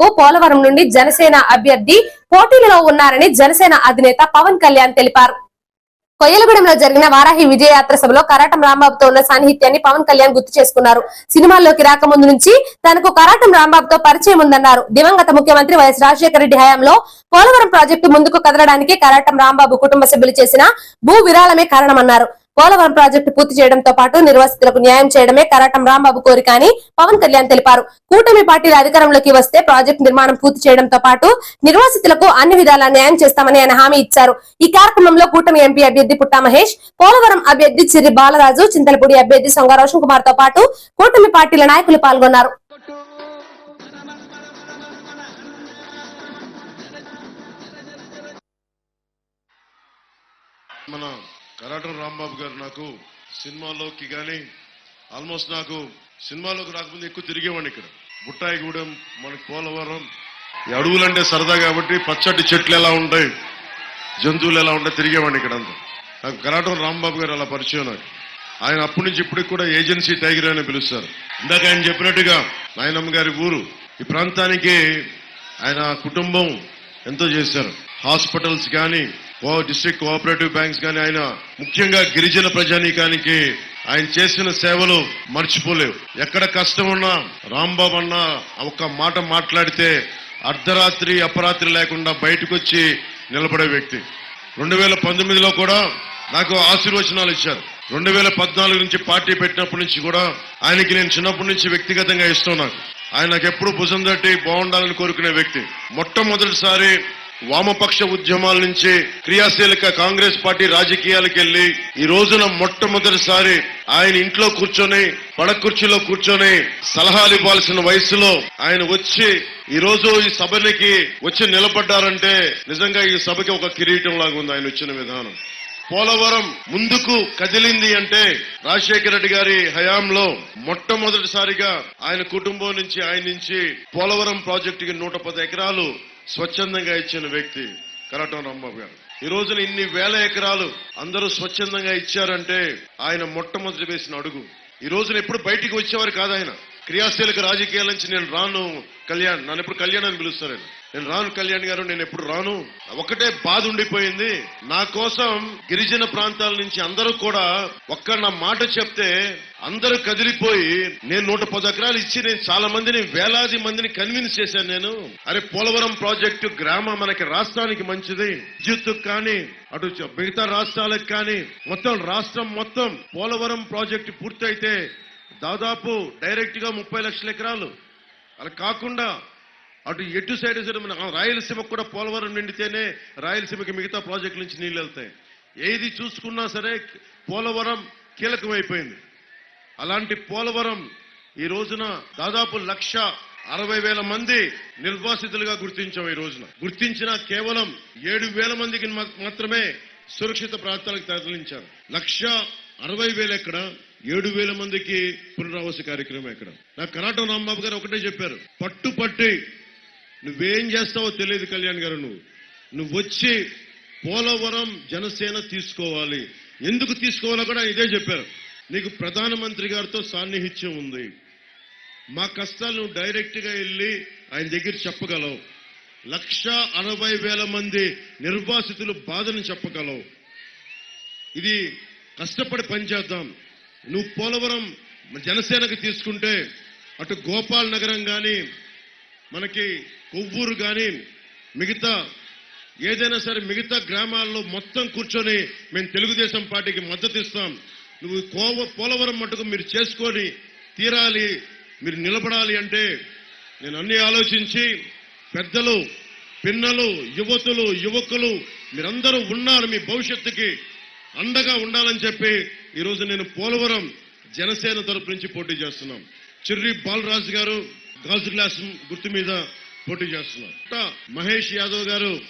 పోలవరం నుండి జనసేన అభ్యర్థి పోటీలో ఉన్నారని జనసేన అధినేత పవన్ కళ్యాణ్ తెలిపారు. కొయ్యలగూడెంలో జరిగిన వారాహి విజయయాత్ర సభలో కరాటం రాంబాబుతో ఉన్న సాన్నిహిత్యాన్ని పవన్ కళ్యాణ్ గుర్తు చేసుకున్నారు. సినిమాల్లోకి రాకముందు నుంచి తనకు కరాటం రాంబాబుతో పరిచయం ఉందన్నారు. దివంగత ముఖ్యమంత్రి వైఎస్ రాజశేఖర రెడ్డి హయాంలో పోలవరం ప్రాజెక్టు ముందుకు కదలడానికి కరాటం రాంబాబు కుటుంబ సభ్యులు చేసిన భూ విరాళమే కారణమన్నారు. పోలవరం ప్రాజెక్టు పూర్తి చేయడంతో పాటు నిర్వాసితులకు న్యాయం చేయడమే కరాటం రాంబాబు కోరిక అని పవన్ కళ్యాణ్ తెలిపారు. కూటమి పార్టీల అధికారంలోకి వస్తే ప్రాజెక్టు నిర్మాణం పూర్తి చేయడంతో పాటు నిర్వాసితులకు అన్ని విధాలా న్యాయం చేస్తామని ఆయన హామీ ఇచ్చారు. ఈ కార్యక్రమంలో కూటమి ఎంపీ అభ్యర్థి పుట్టా మహేష్ పోలవరం అభ్యర్థి చిరి బాలరాజు చింతలపూడి అభ్యర్థి సొంగ రోషన్ కుమార్తో పాటు కూటమి పార్టీల నాయకులు పాల్గొన్నారు. మన కరాటం రాంబాబు గారు నాకు సినిమాలోకి కానీ ఆల్మోస్ట్ నాకు సినిమాలోకి రాకముందు ఎక్కువ తిరిగేవాడిని ఇక్కడ. బుట్టాయిగూడెం మనకి పోలవరం ఈ అడవులంటే సరదా కాబట్టి పచ్చటి చెట్లు ఎలా ఉంటాయి జంతువులు ఎలా ఉంటాయి తిరిగేవాడిని ఇక్కడ అంతా. నాకు కరాటం రాంబాబు గారు అలా పరిచయం నాకు. ఆయన అప్పటి నుంచి ఇప్పటికి కూడా ఏజెన్సీ టైగర్ అని పిలుస్తారు. ఇందాక ఆయన చెప్పినట్టుగా నాయనమ్మ గారి ఊరు. ఈ ప్రాంతానికి ఆయన కుటుంబం ఎంతో చేశారు. హాస్పిటల్స్ కానీ కో డిస్ట్రిక్ట్ కోఆపరేటివ్ బ్యాంక్స్ కానీ ఆయన ముఖ్యంగా గిరిజన ప్రజానీకానికి ఆయన చేసిన సేవలు మర్చిపోలేవు. ఎక్కడ కష్టం ఉన్నా రాంబాబు అన్న ఒక్క మాట మాట్లాడితే అర్ధరాత్రి అపరాత్రి లేకుండా బయటకు వచ్చి నిలబడే వ్యక్తి. రెండు వేల పంతొమ్మిదిలో కూడా నాకు ఆశీర్వచనాలు ఇచ్చారు. రెండు వేల పద్నాలుగు నుంచి పార్టీ పెట్టినప్పటి నుంచి కూడా ఆయనకి నేను చిన్నప్పటి నుంచి వ్యక్తిగతంగా ఇష్టం నాకు. ఆయన నాకు ఎప్పుడు భుజం తట్టి బాగుండాలని కోరుకునే వ్యక్తి. మొట్టమొదటిసారి వామపక్ష ఉద్యమాల నుంచి క్రియాశీలక కాంగ్రెస్ పార్టీ రాజకీయాలకు వెళ్ళి ఈ రోజున మొట్టమొదటిసారి ఆయన ఇంట్లో కూర్చొని పడకుర్చీలో కూర్చొని సలహాలు ఇవ్వాల్సిన వయసులో ఆయన వచ్చి ఈ రోజు ఈ సభనికి వచ్చి నిలబడ్డారంటే నిజంగా ఈ సభకి ఒక కిరీటం లాగా ఉంది ఆయన వచ్చిన విధానం. పోలవరం ముందుకు కదిలింది అంటే రాజశేఖర రెడ్డి గారి హయాంలో మొట్టమొదటిసారిగా ఆయన కుటుంబం నుంచి ఆయన నుంచి పోలవరం ప్రాజెక్టుకి నూట పది ఎకరాలు స్వచ్ఛందంగా ఇచ్చిన వ్యక్తి కరటం రాంబాబు గారు. ఈ రోజున ఇన్ని వేల ఎకరాలు అందరూ స్వచ్ఛందంగా ఇచ్చారంటే ఆయన మొట్టమొదటి వేసిన అడుగు. ఈ రోజున ఎప్పుడు బయటికి వచ్చేవారు కాదు ఆయన. క్రియాశీలక రాజకీయాల నుంచి నేను రాను కళ్యాణ్ నన్ను ఎప్పుడు కళ్యాణ్ అని పిలుస్తారు ఆయన. నేను రాను కళ్యాణ్ గారు నేను ఎప్పుడు రాను. ఒకటే బాధ ఉండిపోయింది. నా కోసం గిరిజన ప్రాంతాల నుంచి అందరూ కూడా ఒక్క నా మాట చెప్తే అందరూ కదిలిపోయి నేను నూట పది ఎకరాలు ఇచ్చి నేను చాలా మందిని వేలాది మందిని కన్విన్స్ చేశాను నేను. అరే పోలవరం ప్రాజెక్టు గ్రామ మనకి రాష్ట్రానికి మంచిది. విద్యుత్ కానీ అటు మిగతా రాష్ట్రాలకు కానీ మొత్తం రాష్ట్రం మొత్తం పోలవరం ప్రాజెక్టు పూర్తయితే దాదాపు డైరెక్ట్గా ముప్పై లక్షల ఎకరాలు. అలా కాకుండా అటు ఎటు సైడ్ సైడ్ మన రాయలసీమకు కూడా పోలవరం నిండితేనే రాయలసీమకి మిగతా ప్రాజెక్టుల నుంచి నీళ్ళు వెళ్తాయి. ఏది చూసుకున్నా సరే పోలవరం కీలకమైపోయింది. అలాంటి పోలవరం ఈ రోజున దాదాపు లక్ష అరవై వేల మంది నిర్వాసితులుగా గుర్తించాం ఈ రోజున. గుర్తించిన కేవలం ఏడు వేల మందికి మాత్రమే సురక్షిత ప్రాంతాలకు తరలించారు. లక్ష అరవై వేలు ఎక్కడ? ఏడు వేల మందికి పునరావాస కార్యక్రమం ఎక్కడ? నా కరాటం రాంబాబు గారు ఒకటే చెప్పారు. పట్టు పట్టి నువ్వేం చేస్తావో తెలియదు కళ్యాణ్ గారు నువ్వు. నువ్వు వచ్చి పోలవరం జనసేన తీసుకోవాలి. ఎందుకు తీసుకోవాలో కూడా ఇదే చెప్పారు. నీకు ప్రధానమంత్రి గారితో సాన్నిహిత్యం ఉంది. మా కష్టాలు నువ్వు డైరెక్ట్గా వెళ్ళి ఆయన దగ్గర చెప్పగలవు. లక్ష అరవై వేల మంది నిర్వాసితులు బాధను చెప్పగలవు. ఇది కష్టపడి పనిచేద్దాం. నువ్వు పోలవరం జనసేనకు తీసుకుంటే అటు గోపాల్ నగరం కానీ మనకి కొవ్వూరు కానీ మిగతా ఏదైనా సరే మిగతా గ్రామాల్లో మొత్తం కూర్చొని మేము తెలుగుదేశం పార్టీకి మద్దతు ఇస్తాం. నువ్వు కోవ పోలవరం మటుకు మీరు చేసుకొని తీరాలి మీరు నిలబడాలి అంటే నేను అన్ని ఆలోచించి పెద్దలు పిన్నలు యువతులు యువకులు మీరందరూ ఉన్నారు మీ భవిష్యత్తుకి అండగా ఉండాలని చెప్పి ఈరోజు నేను పోలవరం జనసేన తరపు నుంచి పోటీ చేస్తున్నాం. చిర్రి బాలరాజు గారు గాజు గ్లాస్ గుర్తు మీద పోటీ చేస్తున్నారు. మహేష్ యాదవ్ గారు